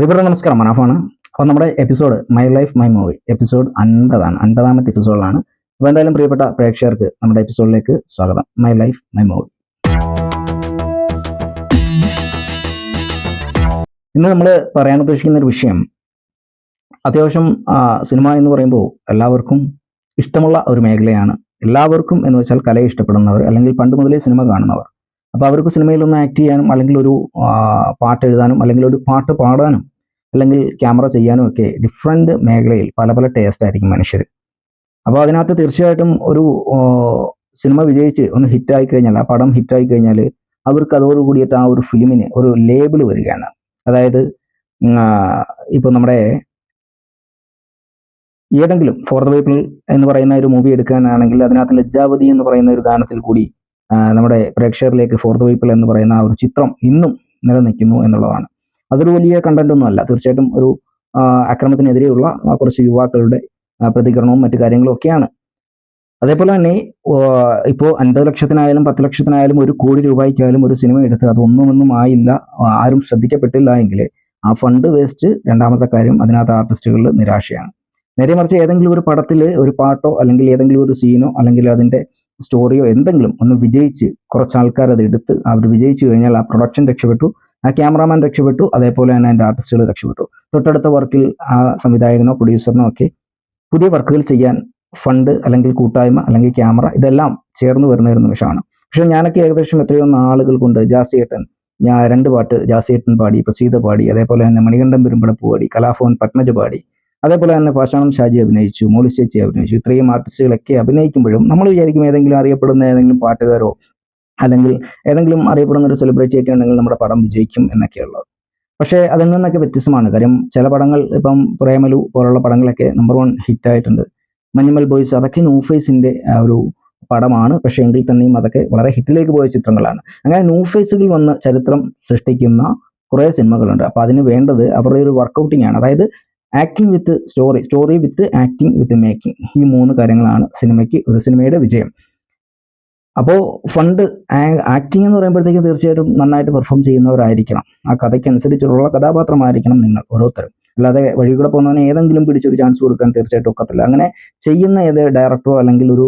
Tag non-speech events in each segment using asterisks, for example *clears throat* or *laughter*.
River നമസ്കാരം. മനാഫാണ് അപ്പോൾ നമ്മുടെ episode my life my movie episode അൻപതാണ്. അൻപതാമത്തെ എപ്പിസോഡിലാണ്. അപ്പോൾ എന്തായാലും പ്രിയപ്പെട്ട പ്രേക്ഷകർക്ക് നമ്മുടെ എപ്പിസോഡിലേക്ക് സ്വാഗതം. മൈ ലൈഫ് മൈ മൂവി ഇന്ന് നമ്മൾ പറയാൻ ഉദ്ദേശിക്കുന്ന ഒരു വിഷയം അത്യാവശ്യം സിനിമ എന്ന് പറയുമ്പോൾ എല്ലാവർക്കും ഇഷ്ടമുള്ള ഒരു മേഖലയാണ്. എല്ലാവർക്കും എന്ന് വെച്ചാൽ കലയെ ഇഷ്ടപ്പെടുന്നവർ അല്ലെങ്കിൽ പണ്ട് മുതലേ സിനിമ കാണുന്നവർ. അപ്പോൾ അവർക്ക് സിനിമയിൽ ഒന്ന് ആക്ട് ചെയ്യാനും അല്ലെങ്കിൽ ഒരു പാട്ട് എഴുതാനും അല്ലെങ്കിൽ ഒരു പാട്ട് പാടാനും അല്ലെങ്കിൽ ക്യാമറ ചെയ്യാനും ഒക്കെ ഡിഫറെന്റ് മേഖലയിൽ പല പല ടേസ്റ്റ് ആയിരിക്കും മനുഷ്യർ. അപ്പോൾ അതിനകത്ത് തീർച്ചയായിട്ടും ഒരു സിനിമ വിജയിച്ച് ഒന്ന് ഹിറ്റായി കഴിഞ്ഞാൽ ആ പടം ഹിറ്റായി കഴിഞ്ഞാൽ അവർക്ക് അതോട് കൂടിയിട്ട് ആ ഒരു ഫിലിമിന് ഒരു ലേബിൾ വരികയാണ്. അതായത് ഇപ്പോൾ നമ്മുടെ ഏതെങ്കിലും ഫോർ ദ പീപ്പിൾ എന്ന് പറയുന്ന ഒരു മൂവി എടുക്കാനാണെങ്കിൽ അതിനകത്ത് ലജ്ജാവതി എന്ന് പറയുന്ന ഒരു ഗാനത്തിൽ കൂടി നമ്മുടെ പ്രേക്ഷകരിലേക്ക് ഫോർ ദ പീപ്പിൾ എന്ന് പറയുന്ന ആ ഒരു ചിത്രം ഇന്നും നിലനിൽക്കുന്നു എന്നുള്ളതാണ്. അതൊരു വലിയ കണ്ടന്റ് ഒന്നും അല്ല. തീർച്ചയായിട്ടും ഒരു അക്രമത്തിനെതിരെയുള്ള കുറച്ച് യുവാക്കളുടെ പ്രതികരണവും മറ്റു കാര്യങ്ങളും ഒക്കെയാണ്. അതേപോലെ തന്നെ ഇപ്പോൾ അൻപത് ലക്ഷത്തിനായാലും പത്ത് ലക്ഷത്തിനായാലും ഒരു കോടി രൂപയ്ക്കായാലും ഒരു സിനിമ എടുത്ത് അതൊന്നുമൊന്നും ആയില്ല. ആരും ശ്രദ്ധിക്കപ്പെട്ടില്ല എങ്കിൽ ആ ഫണ്ട് വേസ്റ്റ് രണ്ടാമത്തെ കാര്യം അതിനകത്ത് ആർട്ടിസ്റ്റുകളിൽ നിരാശയാണ്. നേരെ മറിച്ച് ഏതെങ്കിലും ഒരു പടത്തിൽ ഒരു പാട്ടോ അല്ലെങ്കിൽ ഏതെങ്കിലും ഒരു സീനോ അല്ലെങ്കിൽ അതിന്റെ സ്റ്റോറിയോ എന്തെങ്കിലും ഒന്ന് വിജയിച്ച് കുറച്ച് ആൾക്കാർ അത് എടുത്ത് അവർ വിജയിച്ചു കഴിഞ്ഞാൽ ആ പ്രൊഡക്ഷൻ രക്ഷപ്പെട്ടു ആ ക്യാമറാമാൻ രക്ഷപ്പെട്ടു അതേപോലെ തന്നെ അതിന്റെ ആർട്ടിസ്റ്റുകൾ രക്ഷപ്പെട്ടു. തൊട്ടടുത്ത വർക്കിൽ ആ സംവിധായകനോ പ്രൊഡ്യൂസറിനോ ഒക്കെ പുതിയ വർക്കുകൾ ചെയ്യാൻ ഫണ്ട് അല്ലെങ്കിൽ കൂട്ടായ്മ അല്ലെങ്കിൽ ക്യാമറ ഇതെല്ലാം ചേർന്ന് വരുന്ന ഒരു നിമിഷമാണ്. പക്ഷേ ഞാനൊക്കെ ഏകദേശം എത്രയോ നാളുകൾ കൊണ്ട് ജാസിയേട്ടൻ ഞാൻ രണ്ട് പാട്ട് ജാസിയേട്ടൻ പാടി പ്രസീത പാടി അതേപോലെ തന്നെ മണികണ്ഠം പെരുമ്പടപ്പ് പാടി കലാഭവൻ പത്മജ പാടി അതേപോലെ തന്നെ പാഷാണം ഷാജി അഭിനയിച്ചു മോളി ചേച്ചി അഭിനയിച്ചു. ഇത്രയും ആർട്ടിസ്റ്റുകളൊക്കെ അഭിനയിക്കുമ്പോഴും നമ്മൾ വിചാരിക്കും ഏതെങ്കിലും അറിയപ്പെടുന്ന ഏതെങ്കിലും പാട്ടുകാരോ അല്ലെങ്കിൽ ഏതെങ്കിലും അറിയപ്പെടുന്ന ഒരു സെലിബ്രിറ്റി ഒക്കെ ഉണ്ടെങ്കിൽ നമ്മുടെ പടം വിജയിക്കും എന്നൊക്കെയുള്ളത്. പക്ഷേ അതിൽ നിന്നൊക്കെ വ്യത്യസ്തമാണ്. കാര്യം ചില പടങ്ങൾ ഇപ്പം പ്രേമലു പോലുള്ള പടങ്ങളൊക്കെ നമ്പർ വൺ ഹിറ്റായിട്ടുണ്ട് മഞ്ഞുമൽ ബോയ്സ് അതൊക്കെ നൂഫേസിന്റെ ഫേസിന്റെ ഒരു പടമാണ്. പക്ഷേ എങ്കിൽ തന്നെയും അതൊക്കെ വളരെ ഹിറ്റിലേക്ക് പോയ ചിത്രങ്ങളാണ്. അങ്ങനെ നൂഫേസുകൾ ഫേസുകൾ വന്ന് ചരിത്രം സൃഷ്ടിക്കുന്ന കുറേ സിനിമകളുണ്ട്. അപ്പോൾ അതിന് വേണ്ടത് അവരുടെ ഒരു വർക്കൗട്ടിംഗ് ആണ് അതായത് acting with story story with acting with making ഈ മൂന്ന് കാര്യങ്ങളാണ് സിനിമയ്ക്ക് ഒരു സിനിമയുടെ വിജയം. അപ്പോൾ ഫണ്ട് ആക്ടിങ് എന്ന് പറയുമ്പോഴത്തേക്കും തീർച്ചയായിട്ടും നന്നായിട്ട് പെർഫോം ചെയ്യുന്നവരായിരിക്കണം. ആ കഥയ്ക്കനുസരിച്ചുള്ള കഥാപാത്രമായിരിക്കണം നിങ്ങൾ ഓരോരുത്തരും. അല്ലാതെ വഴി കൂടെ പോകുന്നവനെ ഏതെങ്കിലും പിടിച്ചൊരു ചാൻസ് കൊടുക്കാൻ തീർച്ചയായിട്ടും ഒക്കത്തില്ല. അങ്ങനെ ചെയ്യുന്ന ഏത് ഡയറക്ടറോ അല്ലെങ്കിൽ ഒരു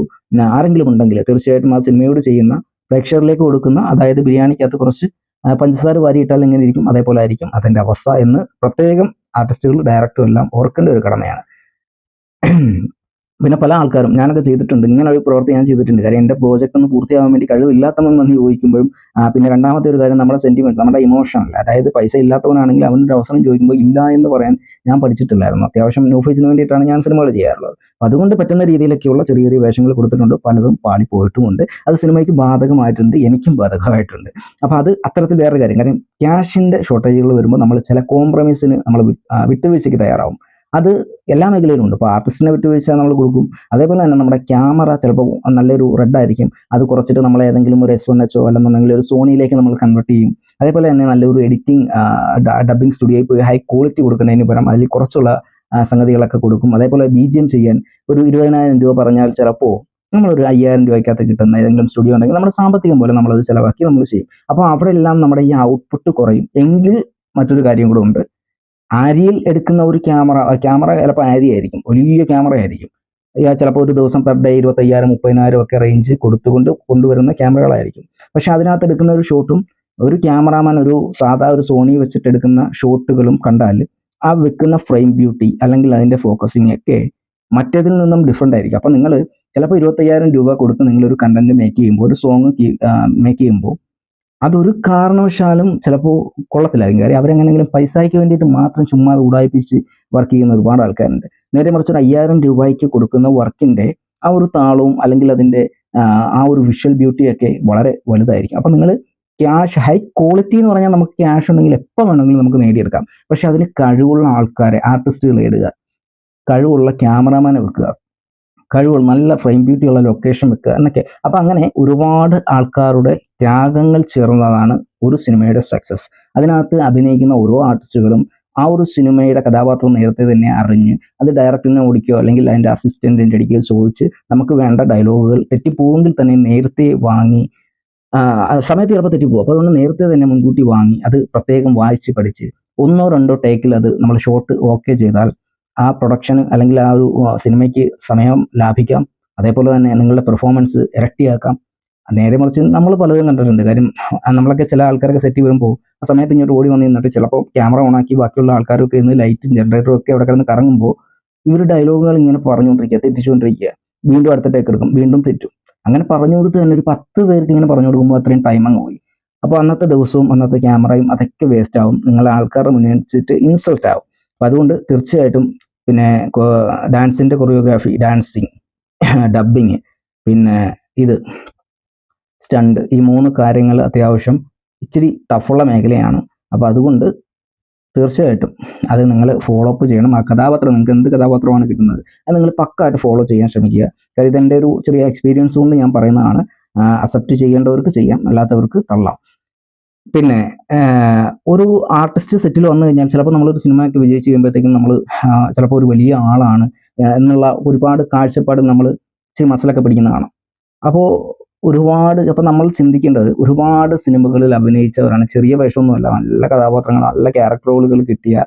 ആരെങ്കിലും ഉണ്ടെങ്കിൽ തീർച്ചയായിട്ടും ആ സിനിമയോട് ചെയ്യുന്ന പ്രേക്ഷകരിലേക്ക് കൊടുക്കുന്ന അതായത് ബിരിയാണിക്കകത്ത് കുറച്ച് പഞ്ചസാര വാരിയിട്ടാൽ എങ്ങനെ ഇരിക്കും? അതേപോലെ ആയിരിക്കും. അതിന്റെ അവസ്ഥ എന്ന് പ്രത്യേകം ആർട്ടിസ്റ്റുകൾ ഡയറക്ടറും എല്ലാം ഓർക്കേണ്ട ഒരു കടമയാണ്. പിന്നെ പല ആൾക്കാരും ഞാനൊക്കെ ചെയ്തിട്ടുണ്ട് ഇങ്ങനെ ഒരു പ്രവൃത്തി ഞാൻ ചെയ്തിട്ടുണ്ട്. കാര്യം എന്റെ പ്രോജക്റ്റ് ഒന്ന് പൂർത്തിയാവാൻ വേണ്ടി കഴിവില്ലാത്തവൻ വന്ന് ചോദിക്കുമ്പോഴും പിന്നെ രണ്ടാമത്തെ ഒരു കാര്യം നമ്മുടെ സെന്റിമെന്റ്സ് നമ്മുടെ ഇമോഷണൽ അതായത് പൈസ ഇല്ലാത്തവനാണെങ്കിൽ അവനൊരു അവസരം ചോദിക്കുമ്പോൾ ഇല്ല എന്ന് പറയാൻ ഞാൻ പഠിച്ചിട്ടില്ലായിരുന്നു. അത്യാവശ്യം ഓഫീസിന് വേണ്ടിയിട്ടാണ് ഞാൻ സിനിമകൾ ചെയ്യാറുള്ളത്. അപ്പോൾ അതുകൊണ്ട് പറ്റുന്ന രീതിയിലൊക്കെയുള്ള ചെറിയ ചെറിയ വേഷങ്ങൾ കൊടുത്തിട്ടുണ്ട് പലതും പാളിപ്പോയിട്ടുമുണ്ട് അത് സിനിമയ്ക്ക് ബാധകമായിട്ടുണ്ട് എനിക്കും ബാധകമായിട്ടുണ്ട്. അപ്പോൾ അത് അത്തരത്തിൽ വേറെ കാര്യം. കാര്യം ക്യാഷിന്റെ ഷോർട്ടേജുകൾ വരുമ്പോൾ നമ്മൾ ചില കോംപ്രമൈസിന് നമ്മൾ വിട്ടുവീഴ്ചയ്ക്ക് തയ്യാറാവും. അത് എല്ലാ മേഖലയിലും ഉണ്ട് ഇപ്പോൾ ആർട്ടിസ്റ്റിനെ വിട്ടുവീഴ്ച നമ്മൾ കൊടുക്കും. അതേപോലെ തന്നെ നമ്മുടെ ക്യാമറ ചിലപ്പോൾ നല്ലൊരു റെഡ് ആയിരിക്കും. അത് കുറച്ചിട്ട് നമ്മൾ ഏതെങ്കിലും ഒരു എസ് വൺ എച്ചോ അല്ലെന്നുണ്ടെങ്കിൽ ഒരു സോണിയിലേക്ക് നമ്മൾ കൺവേർട്ട് ചെയ്യും. അതേപോലെ തന്നെ നല്ലൊരു എഡിറ്റിംഗ് ഡബിങ് സ്റ്റുഡിയോയിൽ പോയി ഹൈ ക്വാളിറ്റി കൊടുക്കുന്നതിന് പകരം അതിൽ കുറച്ചുള്ള സംഗതികളൊക്കെ കൊടുക്കും. അതേപോലെ ബി ജി എം ചെയ്യാൻ ഒരു ഇരുപതിനായിരം രൂപ പറഞ്ഞാൽ ചിലപ്പോൾ നമ്മളൊരു അയ്യായിരം രൂപയ്ക്കകത്ത് കിട്ടുന്ന ഏതെങ്കിലും സ്റ്റുഡിയോ ഉണ്ടെങ്കിൽ നമ്മുടെ സാമ്പത്തികം പോലെ നമ്മളത് ചിലവാക്കി നമ്മൾ ചെയ്യും. അപ്പോൾ അവിടെ എല്ലാം നമ്മുടെ ഈ ഔട്ട്പുട്ട് കുറയും. എങ്കിൽ മറ്റൊരു കാര്യം കൂടെ ഉണ്ട്. ആരിയിൽ എടുക്കുന്ന ഒരു ക്യാമറ ക്യാമറ ചിലപ്പോൾ ആരി ആയിരിക്കും. വലിയ ക്യാമറ ആയിരിക്കും. ചിലപ്പോൾ ഒരു ദിവസം പെർ ഡേ ഇരുപത്തയ്യായിരം മുപ്പതിനായിരം ഒക്കെ റേഞ്ച് കൊടുത്തുകൊണ്ട് കൊണ്ടുവരുന്ന ക്യാമറകളായിരിക്കും. പക്ഷെ അതിനകത്ത് എടുക്കുന്ന ഒരു ഷോട്ടും ഒരു ക്യാമറാമാൻ ഒരു സാധാ ഒരു സോണി വെച്ചിട്ട് എടുക്കുന്ന ഷോട്ടുകളും കണ്ടാൽ ആ വെക്കുന്ന ഫ്രെയിം ബ്യൂട്ടി അല്ലെങ്കിൽ അതിന്റെ ഫോക്കസിങ് ഒക്കെ മറ്റേതിൽ നിന്നും ഡിഫറെന്റ് ആയിരിക്കും. അപ്പോൾ നിങ്ങൾ ചിലപ്പോൾ ഇരുപത്തയ്യായിരം രൂപ കൊടുത്ത് നിങ്ങളൊരു കണ്ടന്റ് മേക്ക് ചെയ്യുമ്പോൾ ഒരു സോങ് മേക്ക് ചെയ്യുമ്പോൾ അതൊരു കാരണവശാലും ചിലപ്പോൾ കൊള്ളത്തില്ലായിരിക്കും. കാര്യം അവരെങ്ങനെങ്കിലും പൈസയ്ക്ക് വേണ്ടിയിട്ട് മാത്രം ചുമ്മാ ഉടായിപ്പിച്ച് വർക്ക് ചെയ്യുന്ന ഒരുപാട് ആൾക്കാരുണ്ട്. നേരെ മറിച്ച് ഒരു അയ്യായിരം രൂപയ്ക്ക് കൊടുക്കുന്ന വർക്കിന്റെ ആ ഒരു താളവും അല്ലെങ്കിൽ അതിന്റെ ആ, ഒരു വിഷ്വൽ ബ്യൂട്ടിയൊക്കെ വളരെ വലുതായിരിക്കും. അപ്പം നിങ്ങൾ ക്യാഷ് ഹൈ ക്വാളിറ്റി എന്ന് പറഞ്ഞാൽ നമുക്ക് ക്യാഷ് ഉണ്ടെങ്കിൽ എപ്പോൾ വേണമെങ്കിലും നമുക്ക് നേടിയെടുക്കാം. പക്ഷെ അതിന് കഴിവുള്ള ആൾക്കാരെ ആർട്ടിസ്റ്റുകൾ നേടുക കഴിവുള്ള ക്യാമറാമാനെ വെക്കുക. കഴിവുള്ള നല്ല ഫ്രെയിം ബ്യൂട്ടി ഉള്ള ലൊക്കേഷൻ വെക്കുക എന്നൊക്കെ. അപ്പം അങ്ങനെ ഒരുപാട് ആൾക്കാരുടെ ത്യാഗങ്ങൾ ചേർന്നതാണ് ഒരു സിനിമയുടെ സക്സസ് അതിനകത്ത് അഭിനയിക്കുന്ന ഓരോ ആർട്ടിസ്റ്റുകളും ആ ഒരു സിനിമയുടെ കഥാപാത്രം നേരത്തെ തന്നെ അറിഞ്ഞ് അത് ഡയറക്ടറിനെ ഓടിക്കുകയോ അല്ലെങ്കിൽ അതിന്റെ അസിസ്റ്റന്റിന്റെ അടിക്കുകയോ ചോദിച്ച് നമുക്ക് വേണ്ട ഡയലോഗുകൾ തെറ്റിപ്പോകുമെങ്കിൽ തന്നെ നേരത്തെ വാങ്ങി സമയത്ത് ചിലപ്പോൾ തെറ്റിപ്പോകും. അപ്പോൾ അതുകൊണ്ട് നേരത്തെ തന്നെ മുൻകൂട്ടി വാങ്ങി അത് പ്രത്യേകം വായിച്ച് പഠിച്ച് ഒന്നോ രണ്ടോ ടേക്കിൽ അത് നമ്മൾ ഷോട്ട് ഓക്കെ ചെയ്താൽ ആ പ്രൊഡക്ഷൻ അല്ലെങ്കിൽ ആ ഒരു സിനിമയ്ക്ക് സമയം ലാഭിക്കാം. അതേപോലെ തന്നെ നിങ്ങളുടെ പെർഫോമൻസ് ഇരട്ടിയാക്കാം. നേരെ മറിച്ച് നമ്മൾ പലതും കണ്ടിട്ടുണ്ട്. കാര്യം നമ്മളൊക്കെ ചില ആൾക്കാരൊക്കെ സെറ്റ് വരുമ്പോൾ ആ സമയത്ത് ഇങ്ങോട്ട് ഓടി വന്ന് നിന്നിട്ട് ചിലപ്പോൾ ക്യാമറ ഓണാക്കി ബാക്കിയുള്ള ആൾക്കാരൊക്കെ ഇന്ന് ലൈറ്റും ജനറേറ്ററും ഒക്കെ അവിടെ കിടന്ന് കറങ്ങുമ്പോൾ ഇവർ ഡയലോഗുകൾ ഇങ്ങനെ പറഞ്ഞുകൊണ്ടിരിക്കുക തെറ്റിച്ചുകൊണ്ടിരിക്കുക. വീണ്ടും അടുത്ത ടേക്ക് എടുക്കും വീണ്ടും തെറ്റും. അങ്ങനെ പറഞ്ഞു കൊടുത്ത് തന്നെ ഒരു പത്ത് പേർക്ക് ഇങ്ങനെ പറഞ്ഞു കൊടുക്കുമ്പോൾ അത്രയും ടൈം അങ്ങ് പോയി. അപ്പോൾ അന്നത്തെ ദിവസവും അന്നത്തെ ക്യാമറയും അതൊക്കെ വേസ്റ്റ് ആവും. നിങ്ങളെ ആൾക്കാരുടെ മുന്നിൽ വെച്ചിട്ട് ഇൻസൾട്ട് ആവും. അപ്പോൾ അതുകൊണ്ട് തീർച്ചയായിട്ടും പിന്നെ ഡാൻസിന്റെ കൊറിയോഗ്രാഫി ഡാൻസിങ് *clears throat* ഡബിങ് പിന്നെ ഇത് സ്റ്റണ്ട് ഈ മൂന്ന് കാര്യങ്ങൾ അത്യാവശ്യം ഇച്ചിരി ടഫുള്ള മേഖലയാണ്. അപ്പോൾ അതുകൊണ്ട് തീർച്ചയായിട്ടും അത് നിങ്ങൾ ഫോളോ അപ്പ് ചെയ്യണം. ആ കഥാപാത്രം നിങ്ങൾക്ക് എന്ത് കഥാപാത്രമാണ് കിട്ടുന്നത് അത് നിങ്ങൾ പക്കായിട്ട് ഫോളോ ചെയ്യാൻ ശ്രമിക്കുക. കാര്യം ഇതെന്റെ ഒരു ചെറിയ എക്സ്പീരിയൻസ് കൊണ്ട് ഞാൻ പറയുന്നതാണ് അക്സെപ്റ്റ് ചെയ്യേണ്ടവർക്ക് ചെയ്യാം അല്ലാത്തവർക്ക് തള്ളാം. പിന്നെ ഒരു ആർട്ടിസ്റ്റ് സെറ്റിൽ വന്നു കഴിഞ്ഞാൽ ചിലപ്പോൾ നമ്മളൊരു സിനിമയൊക്കെ വിജയിച്ച് കഴിയുമ്പോഴത്തേക്കും നമ്മൾ ചിലപ്പോൾ ഒരു വലിയ ആളാണ് എന്നുള്ള ഒരുപാട് കാഴ്ചപ്പാട് നമ്മൾ ഇച്ചിരി മനസ്സിലൊക്കെ പിടിക്കുന്ന കാണാം. അപ്പോൾ ഒരുപാട് അപ്പോൾ നമ്മൾ ചിന്തിക്കേണ്ടത് ഒരുപാട് സിനിമകളിൽ അഭിനയിച്ചവരാണ്. ചെറിയ വേഷമൊന്നുമല്ല നല്ല കഥാപാത്രങ്ങൾ നല്ല ക്യാരക്ടർ റോളുകൾ കിട്ടിയ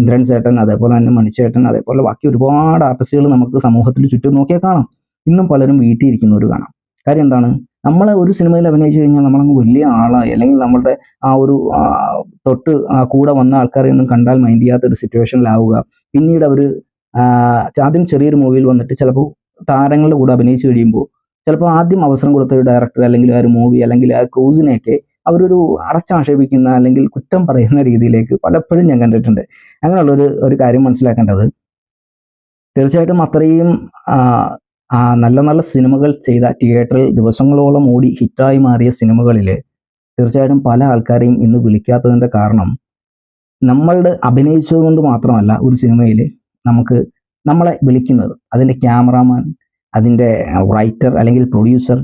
ഇന്ദ്രൻ ചേട്ടൻ അതേപോലെ തന്നെ മണിച്ചേട്ടൻ അതേപോലെ ബാക്കി ഒരുപാട് ആർട്ടിസ്റ്റുകൾ നമുക്ക് സമൂഹത്തിൽ ചുറ്റും നോക്കിയാൽ കാണാം. ഇന്നും പലരും വീട്ടിൽ ഇരിക്കുന്നവർ കാണാം. കാര്യം എന്താണ്? നമ്മൾ ഒരു സിനിമയിൽ അഭിനയിച്ചു കഴിഞ്ഞാൽ നമ്മളങ്ങ് വലിയ ആളായി. അല്ലെങ്കിൽ നമ്മളുടെ ആ ഒരു തൊട്ട് കൂടെ വന്ന ആൾക്കാരെ ഒന്നും കണ്ടാൽ മൈൻഡ് ചെയ്യാത്ത ഒരു സിറ്റുവേഷനിലാവുക പിന്നീട് അവർ ആദ്യം ചെറിയൊരു മൂവിയിൽ വന്നിട്ട് ചിലപ്പോൾ താരങ്ങളുടെ കൂടെ അഭിനയിച്ചു കഴിയുമ്പോൾ ചിലപ്പോൾ ആദ്യം അവസരം കൊടുത്ത ഒരു ഡയറക്ടർ അല്ലെങ്കിൽ ആ ഒരു മൂവി അല്ലെങ്കിൽ ആ ക്രൂസിനെയൊക്കെ അവരൊരു അടച്ചാക്ഷേപിക്കുന്ന അല്ലെങ്കിൽ കുറ്റം പറയുന്ന രീതിയിലേക്ക് പലപ്പോഴും ഞാൻ കണ്ടിട്ടുണ്ട്. അങ്ങനെയുള്ളൊരു ഒരു കാര്യം മനസ്സിലാക്കേണ്ടത്. തീർച്ചയായിട്ടും അത്രയും നല്ല നല്ല സിനിമകൾ ചെയ്ത തിയേറ്ററിൽ ദിവസങ്ങളോളം ഓടി ഹിറ്റായി മാറിയ സിനിമകളിൽ തീർച്ചയായിട്ടും പല ആൾക്കാരെയും ഇന്ന് വിളിക്കാത്തതിന്റെ കാരണം നമ്മളുടെ അഭിനയിച്ചത് കൊണ്ട് മാത്രമല്ല ഒരു സിനിമയിൽ നമുക്ക് നമ്മളെ വിളിക്കുന്നത്. അതിന്റെ ക്യാമറാമാൻ അതിന്റെ റൈറ്റർ അല്ലെങ്കിൽ പ്രൊഡ്യൂസർ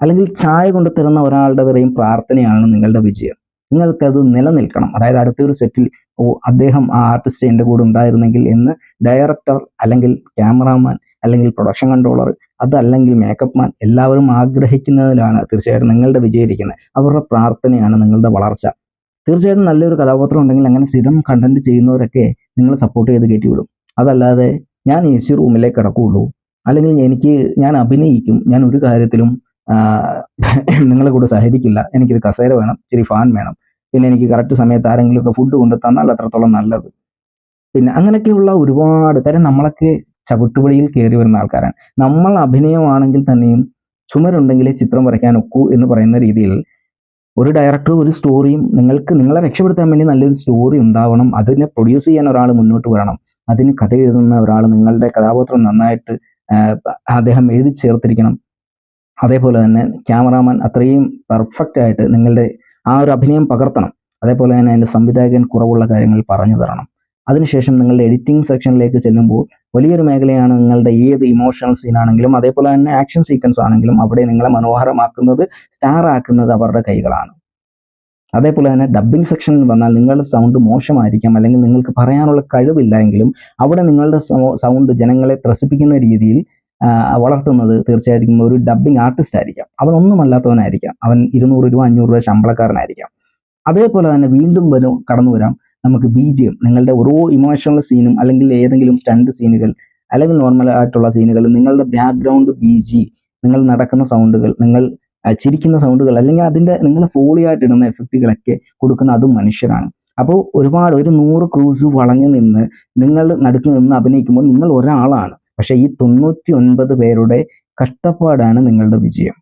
അല്ലെങ്കിൽ ചായ കൊണ്ട് തരുന്ന ഒരാളുടെ വരെയും പ്രാർത്ഥനയാണ് നിങ്ങളുടെ വിജയം. നിങ്ങൾക്കത് നിലനിൽക്കണം. അതായത് അടുത്തൊരു സെറ്റിൽ ഓ അദ്ദേഹം ആ ആർട്ടിസ്റ്റ് എന്റെ കൂടെ ഉണ്ടായിരുന്നെങ്കിൽ എന്ന് ഡയറക്ടർ അല്ലെങ്കിൽ ക്യാമറാമാൻ അല്ലെങ്കിൽ പ്രൊഡക്ഷൻ കൺട്രോളർ അതല്ലെങ്കിൽ മേക്കപ്പ് മാൻ എല്ലാവരും ആഗ്രഹിക്കുന്നതിലാണ് തീർച്ചയായിട്ടും നിങ്ങളുടെ വിജയിരിക്കുന്നത് അവരുടെ പ്രാർത്ഥനയാണ് നിങ്ങളുടെ വളർച്ച. തീർച്ചയായിട്ടും നല്ലൊരു കഥാപാത്രം ഉണ്ടെങ്കിൽ അങ്ങനെ സ്ഥിരം കണ്ടന്റ് ചെയ്യുന്നവരൊക്കെ നിങ്ങൾ സപ്പോർട്ട് ചെയ്ത് കയറ്റി വിടും അതല്ലാതെ ഞാൻ എ സി റൂമിലേക്ക് കിടക്കുകയുള്ളൂ അല്ലെങ്കിൽ എനിക്ക് ഞാൻ അഭിനയിക്കും. ഞാൻ ഒരു കാര്യത്തിലും നിങ്ങളെ കൂടെ സഹകരിക്കില്ല. എനിക്കൊരു കസേര വേണം ഇച്ചിരി ഫാൻ വേണം. പിന്നെ എനിക്ക് കറക്റ്റ് സമയത്ത് ആരെങ്കിലുമൊക്കെ ഫുഡ് കൊണ്ട് തന്നാൽ അത്രത്തോളം നല്ലത്. പിന്നെ അങ്ങനെയൊക്കെയുള്ള ഒരുപാട് കാര്യം നമ്മളൊക്കെ ചവിട്ടുപടിയിൽ കയറി വരുന്ന ആൾക്കാരാണ്. നമ്മൾ അഭിനയമാണെങ്കിൽ തന്നെയും ചുമരുണ്ടെങ്കിലേ ചിത്രം വരയ്ക്കാൻ ഒക്കൂ എന്ന് പറയുന്ന രീതിയിൽ ഒരു ഡയറക്ടർ ഒരു സ്റ്റോറിയും നിങ്ങൾക്ക് നിങ്ങളെ രക്ഷപ്പെടുത്താൻ വേണ്ടി നല്ലൊരു സ്റ്റോറി ഉണ്ടാവണം. അതിനെ പ്രൊഡ്യൂസ് ചെയ്യാൻ ഒരാൾ മുന്നോട്ട് വരണം. അതിന് കഥ എഴുതുന്ന ഒരാൾ നിങ്ങളുടെ കഥാപാത്രം നന്നായിട്ട് അദ്ദേഹം എഴുതി ചേർത്തിരിക്കണം. അതേപോലെ തന്നെ ക്യാമറാമാൻ അത്രയും പെർഫെക്റ്റ് ആയിട്ട് നിങ്ങളുടെ ആ ഒരു അഭിനയം പകർത്തണം. അതേപോലെ തന്നെ അതിന്റെ സംവിധായകൻ കുറവുള്ള കാര്യങ്ങൾ പറഞ്ഞു തരണം. അതിനുശേഷം നിങ്ങളുടെ എഡിറ്റിംഗ് സെക്ഷനിലേക്ക് ചെല്ലുമ്പോൾ വലിയൊരു മേഖലയാണ് നിങ്ങളുടെ ഏത് ഇമോഷണൽ സീൻ ആണെങ്കിലും അതേപോലെ തന്നെ ആക്ഷൻ സീക്വൻസ് ആണെങ്കിലും അവിടെ നിങ്ങളെ മനോഹരമാക്കുന്നത് സ്റ്റാർ ആക്കുന്നത് അവരുടെ കൈകളാണ്. അതേപോലെ തന്നെ ഡബ്ബിംഗ് സെക്ഷനിൽ വന്നാൽ നിങ്ങളുടെ സൗണ്ട് മോശമായിരിക്കാം അല്ലെങ്കിൽ നിങ്ങൾക്ക് പറയാനുള്ള കഴിവില്ല എങ്കിലും അവിടെ നിങ്ങളുടെ സൗണ്ട് ജനങ്ങളെ ത്രസിപ്പിക്കുന്ന രീതിയിൽ വളർത്തുന്നത് തീർച്ചയായിട്ടും ഒരു ഡബ്ബിംഗ് ആർട്ടിസ്റ്റ് ആയിരിക്കാം. അവൻ ഒന്നുമല്ലാത്തവനായിരിക്കാം. അവൻ ഇരുന്നൂറ് രൂപ അഞ്ഞൂറ് രൂപ ശമ്പളക്കാരനായിരിക്കാം. അതേപോലെ തന്നെ വീണ്ടും വരും കടന്നു വരാം. നമുക്ക് ബി ജി എം നിങ്ങളുടെ ഓരോ ഇമോഷണൽ സീനും അല്ലെങ്കിൽ ഏതെങ്കിലും സ്റ്റണ്ട് സീനുകൾ അല്ലെങ്കിൽ നോർമൽ ആയിട്ടുള്ള സീനുകൾ നിങ്ങളുടെ ബാക്ക്ഗ്രൗണ്ട് ബി ജി നിങ്ങൾ നടക്കുന്ന സൗണ്ടുകൾ നിങ്ങൾ ചിരിക്കുന്ന സൗണ്ടുകൾ അല്ലെങ്കിൽ അതിന്റെ നിങ്ങൾ ഫോളിയായിട്ട് ഇടുന്ന എഫക്റ്റുകളൊക്കെ കൊടുക്കുന്ന അതും മനുഷ്യരാണ്. അപ്പോൾ ഒരുപാട് ഒരു നൂറ് ക്രൂസ് വളഞ്ഞു നിന്ന് നിങ്ങൾ നടുക്ക് നിന്ന് അഭിനയിക്കുമ്പോൾ നിങ്ങൾ ഒരാളാണ്. പക്ഷേ ഈ തൊണ്ണൂറ്റി ഒൻപത് പേരുടെ കഷ്ടപ്പാടാണ് നിങ്ങളുടെ വിജയം.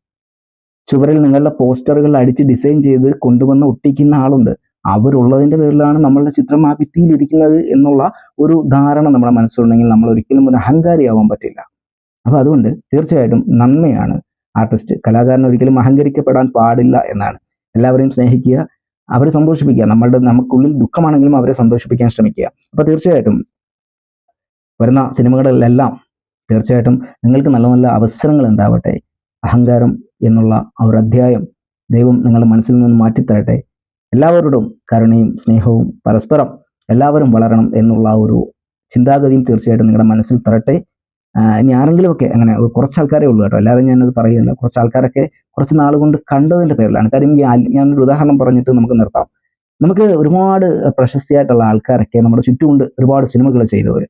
ചുവരിൽ നിങ്ങളുടെ പോസ്റ്ററുകൾ അടിച്ച് ഡിസൈൻ ചെയ്ത് കൊണ്ടുവന്ന് ഒട്ടിക്കുന്ന ആളുണ്ട്. അവരുള്ളതിന്റെ പേരിലാണ് നമ്മളുടെ ചിത്രം ആ ഭിത്തിയിലിരിക്കുന്നത് എന്നുള്ള ഒരു ധാരണ നമ്മുടെ മനസ്സിലുണ്ടെങ്കിൽ നമ്മൾ ഒരിക്കലും ഒരു അഹങ്കാരിയാവാൻ പറ്റില്ല. അപ്പോൾ അതുകൊണ്ട് തീർച്ചയായിട്ടും നന്മയാണ് ആർട്ടിസ്റ്റ്. കലാകാരൻ ഒരിക്കലും അഹങ്കരിക്കപ്പെടാൻ പാടില്ല എന്നാണ്. എല്ലാവരെയും സ്നേഹിക്കുക അവരെ സന്തോഷിപ്പിക്കുക. നമ്മളുടെ നമുക്കുള്ളിൽ ദുഃഖമാണെങ്കിലും അവരെ സന്തോഷിപ്പിക്കാൻ ശ്രമിക്കുക. അപ്പോൾ തീർച്ചയായിട്ടും വരുന്ന സിനിമകളിലെല്ലാം തീർച്ചയായിട്ടും നിങ്ങൾക്ക് നല്ല നല്ല അവസരങ്ങൾ ഉണ്ടാവട്ടെ. അഹങ്കാരം എന്നുള്ള ആ ഒരു അധ്യായം ദൈവം നിങ്ങളുടെ മനസ്സിൽ നിന്ന് മാറ്റിത്തരട്ടെ. എല്ലാവരോടും കരുണയും സ്നേഹവും പരസ്പരം എല്ലാവരും വളരണം എന്നുള്ള ഒരു ചിന്താഗതിയും തീർച്ചയായിട്ടും നിങ്ങളുടെ മനസ്സിൽ തരട്ടെ. ഇനി ആരെങ്കിലുമൊക്കെ അങ്ങനെ കുറച്ച് ആൾക്കാരേ ഉള്ളൂ കേട്ടോ. എല്ലാവരും ഞാനത് പറയുന്നില്ല. കുറച്ച് ആൾക്കാരൊക്കെ കുറച്ച് നാൾ കൊണ്ട് കണ്ടതിന്റെ പേരിലാണ്. കാര്യം ഞാനൊരു ഉദാഹരണം പറഞ്ഞിട്ട് നമുക്ക് നിർത്താം. നമുക്ക് ഒരുപാട് പ്രശസ്തിയായിട്ടുള്ള ആൾക്കാരൊക്കെ നമ്മുടെ ചുറ്റുമുണ്ട് ഒരുപാട് സിനിമകൾ ചെയ്തവർ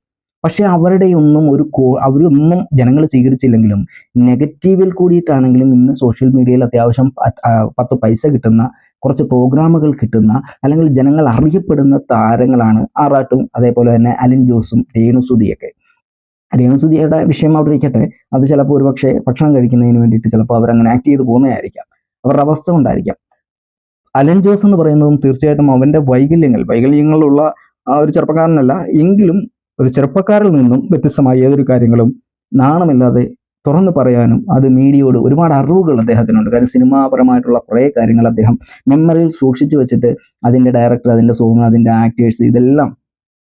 പക്ഷേ അവരുടെ ഒന്നും ഒരു കോ അവരൊന്നും ജനങ്ങൾ സ്വീകരിച്ചില്ലെങ്കിലും നെഗറ്റീവിൽ കൂടിയിട്ടാണെങ്കിലും ഇന്ന് സോഷ്യൽ മീഡിയയിൽ അത്യാവശ്യം പത്ത് പൈസ കിട്ടുന്ന കുറച്ച് പ്രോഗ്രാമുകൾ കിട്ടുന്ന അല്ലെങ്കിൽ ജനങ്ങൾ അറിയപ്പെടുന്ന താരങ്ങളാണ് ആറാട്ടും അതേപോലെ തന്നെ അലിൻ ജോസും രേണുസുതിയൊക്കെ രേണുസുതിയുടെ വിഷയം അവിടെ ഇരിക്കട്ടെ. അത് ചിലപ്പോൾ ഒരുപക്ഷെ ഭക്ഷണം കഴിക്കുന്നതിന് വേണ്ടിയിട്ട് ചിലപ്പോൾ അവരങ്ങനെ ആക്ട് ചെയ്ത് പോകുന്നതായിരിക്കാം. അവരുടെ അവസ്ഥ ഉണ്ടായിരിക്കാം അലൻ ജോസ് എന്ന് പറയുന്നതും തീർച്ചയായിട്ടും അവന്റെ വൈകല്യങ്ങൾ വൈകല്യങ്ങളുള്ള ഒരു ചെറുപ്പക്കാരനല്ല. എങ്കിലും ഒരു ചെറുപ്പക്കാരിൽ നിന്നും വ്യത്യസ്തമായ ഏതൊരു കാര്യങ്ങളും നാണമില്ലാതെ തുറന്നു പറയാനും അത് മീഡിയയോട് ഒരുപാട് അറിവുകൾ അദ്ദേഹത്തിനുണ്ട്. കാര്യം സിനിമാപരമായിട്ടുള്ള കുറേ കാര്യങ്ങൾ അദ്ദേഹം മെമ്മറിയിൽ സൂക്ഷിച്ചു വെച്ചിട്ട് അതിന്റെ ഡയറക്ടർ അതിന്റെ സോങ് അതിന്റെ ആക്ടേഴ്സ് ഇതെല്ലാം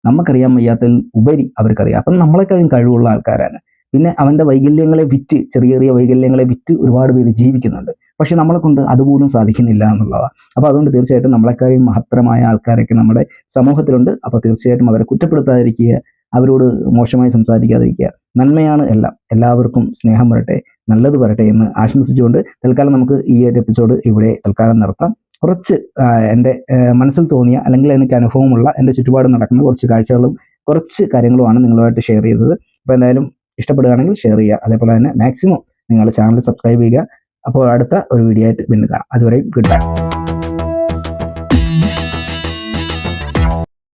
നമുക്കറിയാൻ വയ്യാത്തതിൽ ഉപരി അവർക്കറിയാം. അപ്പം നമ്മളെക്കാളും കഴിവുള്ള ആൾക്കാരാണ്. പിന്നെ അവന്റെ വൈകല്യങ്ങളെ വിറ്റ് ചെറിയ ചെറിയ വൈകല്യങ്ങളെ വിറ്റ് ഒരുപാട് പേര് ജീവിക്കുന്നുണ്ട്. പക്ഷെ നമ്മളെ കൊണ്ട് അതുപോലും സാധിക്കുന്നില്ല എന്നുള്ളതാണ് അപ്പോൾ അതുകൊണ്ട് തീർച്ചയായിട്ടും നമ്മളെക്കാളും മഹത്തരമായ ആൾക്കാരൊക്കെ നമ്മുടെ സമൂഹത്തിലുണ്ട്. അപ്പോൾ തീർച്ചയായിട്ടും അവരെ കുറ്റപ്പെടുത്താതിരിക്കുക അവരോട് മോശമായി സംസാരിക്കാതിരിക്കുക നന്മയാണ് എല്ലാം. എല്ലാവർക്കും സ്നേഹം വരട്ടെ നല്ലത് വരട്ടെ എന്ന് ആശംസിച്ചുകൊണ്ട് തൽക്കാലം നമുക്ക് ഈ ഒരു എപ്പിസോഡ് ഇവിടെ തൽക്കാലം നിർത്താം. കുറച്ച് എന്റെ മനസ്സിൽ തോന്നിയ അല്ലെങ്കിൽ എനിക്ക് അനുഭവമുള്ള എന്റെ ചുറ്റുപാട് നടക്കുന്ന കുറച്ച് കാഴ്ചകളും കുറച്ച് കാര്യങ്ങളുമാണ് നിങ്ങളുമായിട്ട് ഷെയർ ചെയ്തത്. അപ്പോൾ എന്തായാലും ഇഷ്ടപ്പെടുകയാണെങ്കിൽ ഷെയർ ചെയ്യുക. അതേപോലെ തന്നെ മാക്സിമം നിങ്ങളുടെ ചാനൽ സബ്സ്ക്രൈബ് ചെയ്യുക. അപ്പോൾ അടുത്ത ഒരു വീഡിയോ ആയിട്ട് വീണ്ടും കാണാം. അതുവരെയും ഗുഡ് ബൈ